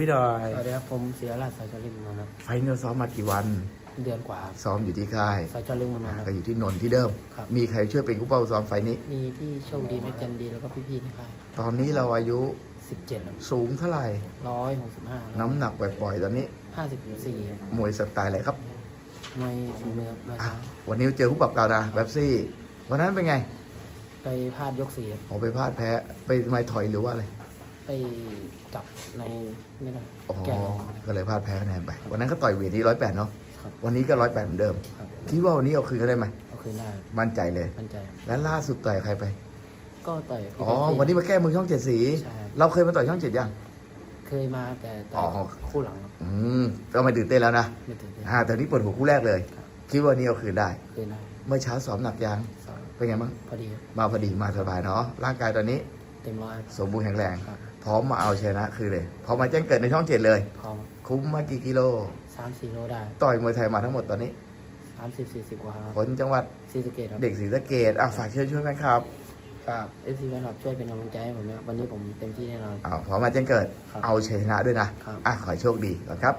พี่ดอยสวัสดีครับผมเสียราชสายจอลิงมานนท์ครับไฟน์เราซ้อมมากี่วัน เดือนกว่าครับซ้อมอยู่ที่ค่ายสายจอลิงมานนท์คก็รับอยู่ที่นนท์ที่เดิม ครับมีใครช่วยเป็นกู้เป้าซ้อมไฟล์นี้ มีพี่โชคดีแม็กจันดีแล้วก็พี่ๆในค่ายตอนนี้เราอายุสิบเจ็ดสูงเท่าไหร่ ร้อยหกสิบห้าน้ำหนักปล่อยๆตอนนี้ ห้าสิบสี่มวยสไตล์อะไรครับไม่ฝีมือมาอะช้าวันนี้เจอคู่ปรับเก่านะแบบซี่ วันนั้นเป็นไงไปพลาดยกสี่ครับออกไปพลาดแพ้ไปไม่ถอยหรือว่าอะไร ไปจับในไม่ได้อ๋อแก่ลงก็เลยพลาดแพ้คะแนนไป วันนั้นก็ต่อยเวทที่ร้อยแปดเนาะครับวันนี้ก็ร้อยแปดเหมือนเดิม ครับคิดว่าวันนี้เอาคืนกันได้ไหมเอาคืนได้มั่นใจเลย มั่นใจ และล่าสุดต่อยใครไป ก็ต่อยอ๋อ วันนี้มาแก้มือช่องเจ็ดสี ใช่ครับเราเคยมาต่อยช่องเจ็ดยัง เคยมาแต่ต่อ๋ออยคู่หลังครับอืมก็ไม่ตื่นเต้นแล้วนะไม่ถึงเต้น อ่าแต่นี่เปิดหัวคู่แรกเลย ครับ คิดว่าวันนี้เอาคืนได้คืนได้เมื่อเช้าซ้อมหนักยัง สองเป็นไงบ้าง พอดีครับมาพอดีมาสบายเนาะ ร่างกายตอนนี้ เต็มร้อยสมบูรณ์แข็งแรง ครับพร้อมมาเอาชนะคือเลยพร้อมมาแจ้งเกิดในช่องเจ็ดเลย พร้อมคุ้มมากี่กิโล สามสี่โลได้ต่อยมวยไทยมาทั้งหมดตอนนี้สามสิบสี่สิบกว่าครับคนจังหวัดซีสะเกตครับเด็กศรีสะเกดอะฝากเชิญชวนแฟนคลับครับเอฟซีแฟนคลับช่วยเป็นกำลังใจให้ผมนะวันนี้ผมเต็มที่แน่นอนอ้าวพร้อมมาแจ้งเกิด ครับเอาชนะด้วยนะครับ อะขอให้โชคดีก่อนครับ